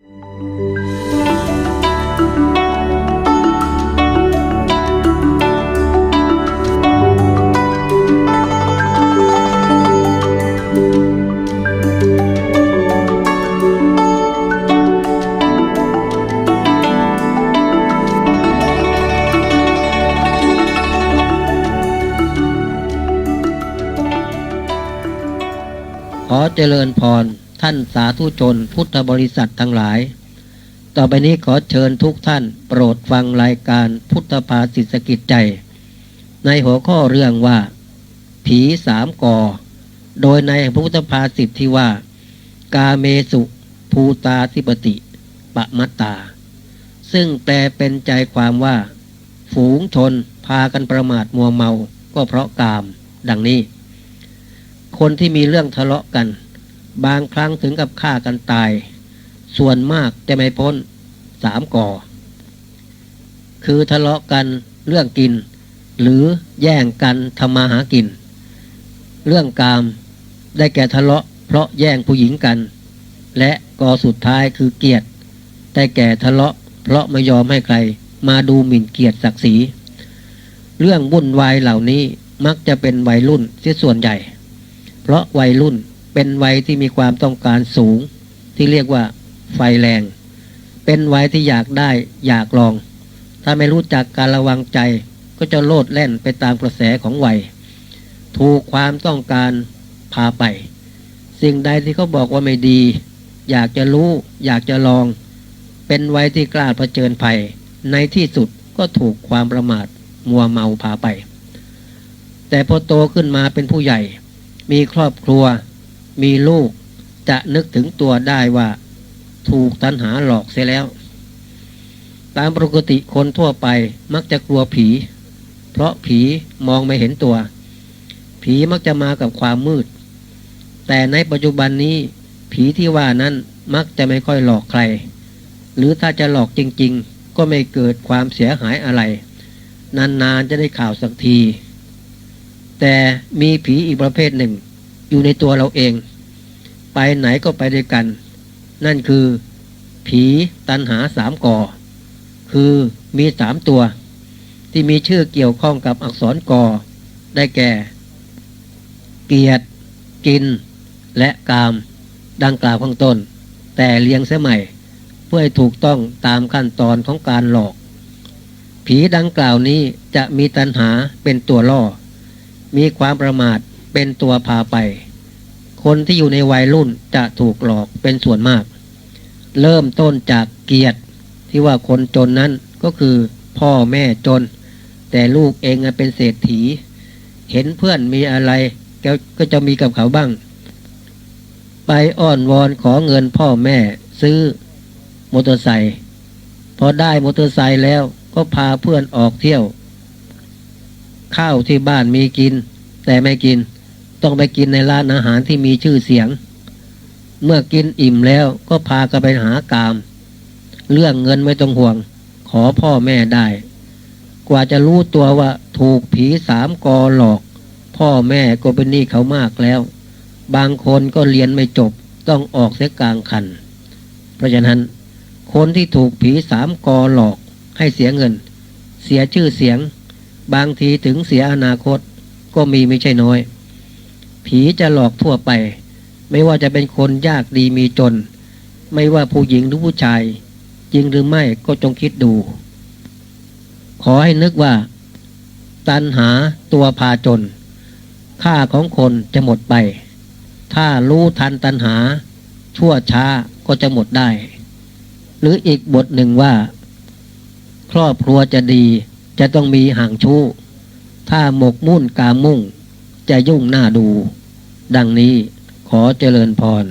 ขอเจริญพร ท่านสาธุชนพุทธบริษัททั้งหลาย ต่อไปนี้ขอเชิญทุกท่านโปรดฟังรายการพุทธภาสิสกิจใจ ในหัวข้อเรื่องว่า ผีสามกอ โดยในพระพุทธภาษิที่ว่า กาเมสุภูตาธิปติปะมัตตา ซึ่งแปลเป็นใจความว่า ฝูงชนพากันประมาทมัวเมาก็เพราะกาม ดังนี้ คนที่มีเรื่องทะเลาะกัน บางครั้งถึงกับฆ่ากันตาย ส่วนมากจะไม่พ้นสามก่อ คือทะเลาะกันเรื่องกิน หรือแย่งกันทำมาหากิน เรื่องกามได้แก่ทะเลาะเพราะแย่งผู้หญิงกัน และก่อสุดท้ายคือเกียรติได้แก่ทะเลาะ เพราะไม่ยอมให้ใคร มาดูหมิ่นเกียรติศักดิ์ศรีเรื่องวุ่นวายเหล่านี้มักจะเป็นวัยรุ่นเสียส่วนใหญ่ เพราะวัยรุ่น เป็นวัยที่มีความต้องการสูง ที่เรียกว่าไฟแรง เป็นวัยที่อยากได้อยากลอง ถ้าไม่รู้จักการระวังใจ ก็จะโลดแล่นไปตามกระแสของวัย ถูกความต้องการพาไป สิ่งใดที่เขาบอกว่าไม่ดี อยากจะรู้ อยากจะลอง เป็นวัยที่กล้าเผชิญภัย ในที่สุดก็ถูกความประมาทมัวเมาพาไป แต่พอโตขึ้นมาเป็นผู้ใหญ่ มีครอบครัว มีลูกจะนึกถึงตัวได้ว่าถูกตันหาหลอกเสียแล้ว ตามปกติคนทั่วไปมักจะกลัวผี เพราะผีมองไม่เห็นตัว ผีมักจะมากับความมืด แต่ในปัจจุบันนี้ ผีที่ว่านั้นมักจะไม่ค่อยหลอกใคร หรือถ้าจะหลอกจริง ๆ ก็ไม่เกิดความเสียหายอะไร นานๆจะได้ข่าวสักที แต่มีผีอีกประเภทหนึ่ง อยู่ในตัวเราเอง ไปไหนก็ไปด้วยกัน นั่นคือ ผีตันหาสามก่อ คือมีสามตัว ที่มีชื่อเกี่ยวข้องกับอักษรกอ ได้แก่ เกียรติกิน และกาม ดังกล่าวข้างต้น แต่เรียงเสียใหม่ เพื่อให้ถูกต้องตามขั้นตอนของการหลอก ผีดังกล่าวนี้จะมีตัณหาเป็นตัวล่อ มีความประมาทเป็นตัวพาไป คนที่อยู่ในวัยรุ่นจะถูกหลอกเป็นส่วนมาก เริ่มต้นจากเกียรติที่ว่าคนจนนั้นก็คือพ่อแม่จน แต่ลูกเองเป็นเศรษฐี เห็นเพื่อนมีอะไรแกก็จะมีกับเขาบ้าง ไปอ้อนวอนขอเงินพ่อแม่ซื้อมอเตอร์ไซค์พอได้มอเตอร์ไซค์แล้วก็พาเพื่อนออกเที่ยว ข้าวที่บ้านมีกิน แต่ไม่กิน ต้องไปกินในร้านอาหารที่มีชื่อเสียง เมื่อกินอิ่มแล้วก็พากันไปหากาม เรื่องเงินไม่ต้องห่วง ขอพ่อแม่ได้ กว่าจะรู้ตัวว่าถูกผีสามกอหลอก พ่อแม่ก็เป็นหนี้เขามากแล้ว บางคนก็เรียนไม่จบต้องออกเสียกลางคัน เพราะฉะนั้น คนที่ถูกผีสามกอหลอกให้เสียเงิน เสียชื่อเสียง บางทีถึงเสียอนาคตก็มีไม่ใช่น้อย ผีจะหลอกทั่วไป ไม่ว่าจะเป็นคนยากดีมีจน ไม่ว่าผู้หญิงหรือผู้ชาย จริงหรือไม่ก็จงคิดดู ขอให้นึกว่า ตันหาตัวพาจน ค่าของคนจะหมดไป ถ้ารู้ทันตันหา ชั่วช้าก็จะหมดได้ หรืออีกบทหนึ่งว่า ครอบครัวจะดีจะต้องมีห่างชู้ ถ้าหมกมุ่นกามมุ่งจะยุ่งหน้าดู ดังนี้ขอเจริญพร